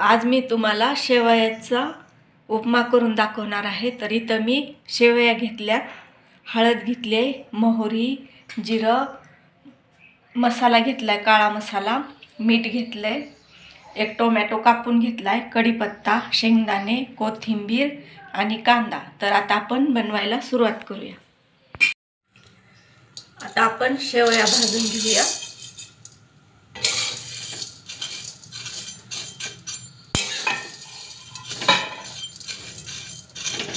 आज मी तुम्हाला शेवयाचा उपमा करून दाखवणार आहे. तर इथं मी शेवया घेतल्या हळद घेतली मोहरी जिरं मसाला घेतला आहे काळा मसाला मीठ घेतलं आहे एक टोमॅटो कापून घेतला आहे कढीपत्ता शेंगदाणे कोथिंबीर आणि कांदा. तर आता आपण बनवायला सुरुवात करूया. आता आपण शेवया भाजून घेऊया.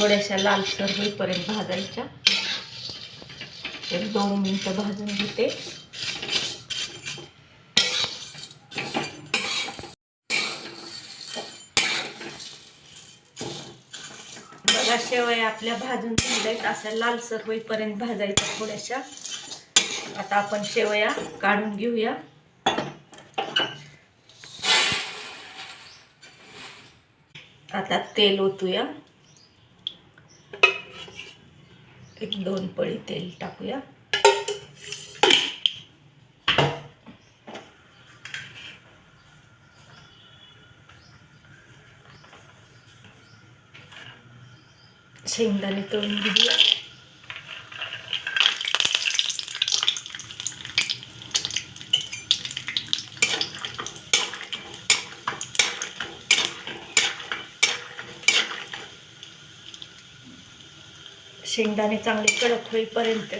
थोड्याशा लालसर होईपर्यंत भाजायच्या. एक दोन मिनटं भाजून घेते. बघा शेवया आपल्या भाजून झाल्यात अशा लालसर होईपर्यंत भाजायच्या थोड्याशा. आता आपण शेवया काढून घेऊया. आता तेल ओतूया. एक दोन पळी तेल टाकूया. शेंगदाणे तळून घेऊया. शेंगदाणे चांगले कडक होईपर्यंत.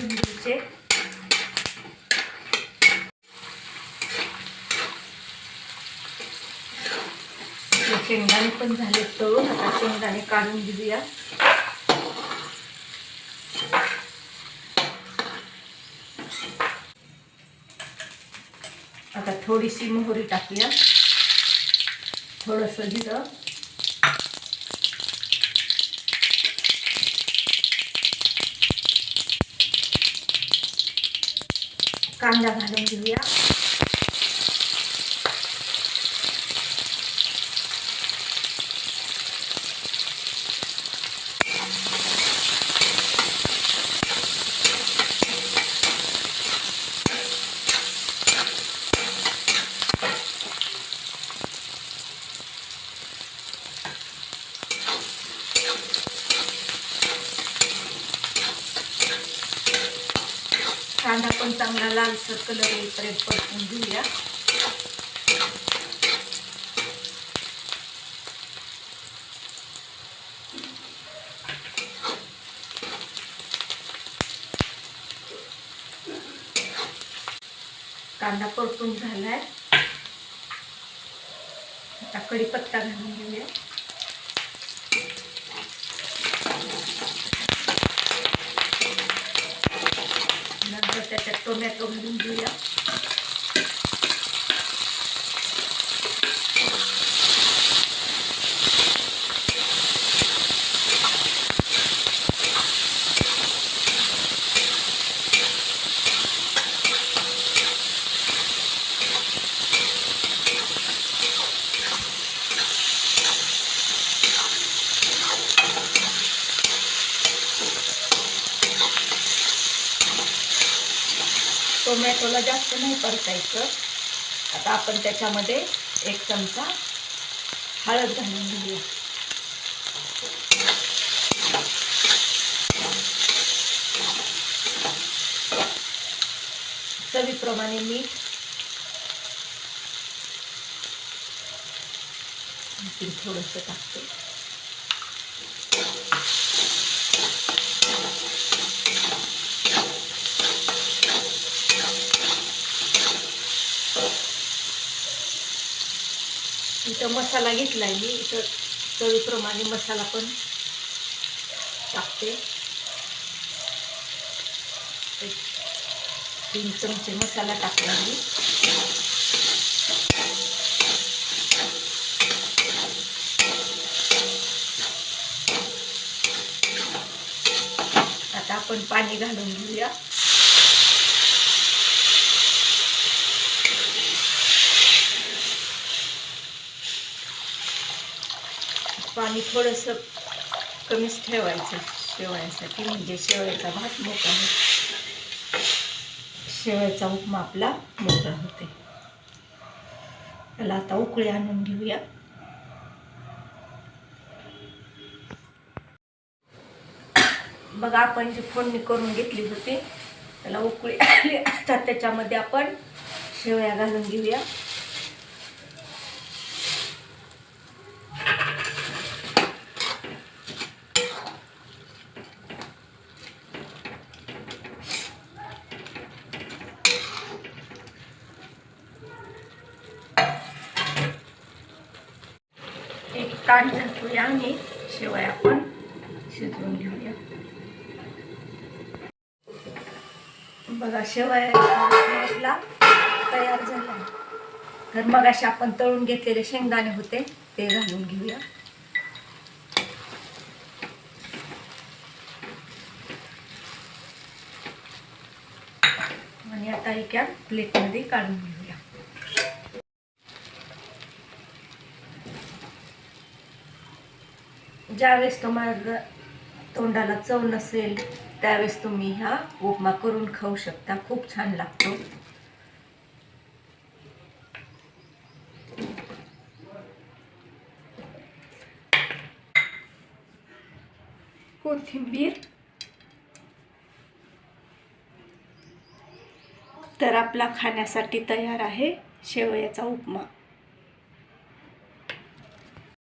घ्यायचे शेंगदाणे पण झाले तळून. आता शेंगदाणे काढून घेऊया. आता थोडीशी मोहरी टाकूया. थोडंसं जिरं. कांदा घालून घेऊया कांदा पण चांगला लालसर कलर येईपर्यंत परतून घेऊया. कांदा परतून झालाय. आता कढीपत्ता घालून घेऊया. টমেটো ভেজুন দিয়ে टोमॅटोला जास्त नाही परतायचं. आता आपण त्याच्यामध्ये एक चमचा हळद घालून घेऊया. चवीप्रमाणे मीठ. आणखी थोडंसं टाकते. इथं मसाला घेतलाय मी. इथं चवीप्रमाणे मसाला पण टाकते. एक तीन चमचे मसाला टाकला मी. आता आपण पाणी घालून घेऊया. पाणी थोडंसं कमीच ठेवायचं शेवयासाठी. म्हणजे शेवयाचा भात मोकळा होतो शेवयाचा उपमा आपला मोकळा होते. त्याला आता उकळी आणून घेऊया. बघा आपण जी फोडणी करून घेतली होती त्याला उकळी आली आता त्याच्यामध्ये आपण शेवया घालून घेऊया. ताण झाकूया आणि शिवाय आपण शिजवून घेऊया. बघा शेवया मसाला तयार झाला. तर मग असे आपण तळून घेतलेले शेंगदाणे होते ते घालून घेऊया. आणि आता एका प्लेटमध्ये काढून घेऊया. ज्यावेळेस तुम्हाला तोंडाला चव नसेल त्यावेळेस तुम्ही हा उपमा करून खाऊ शकता. खूप छान लागतो. कोथिंबीर. तर आपला खाण्यासाठी तयार आहे शेवयाचा उपमा.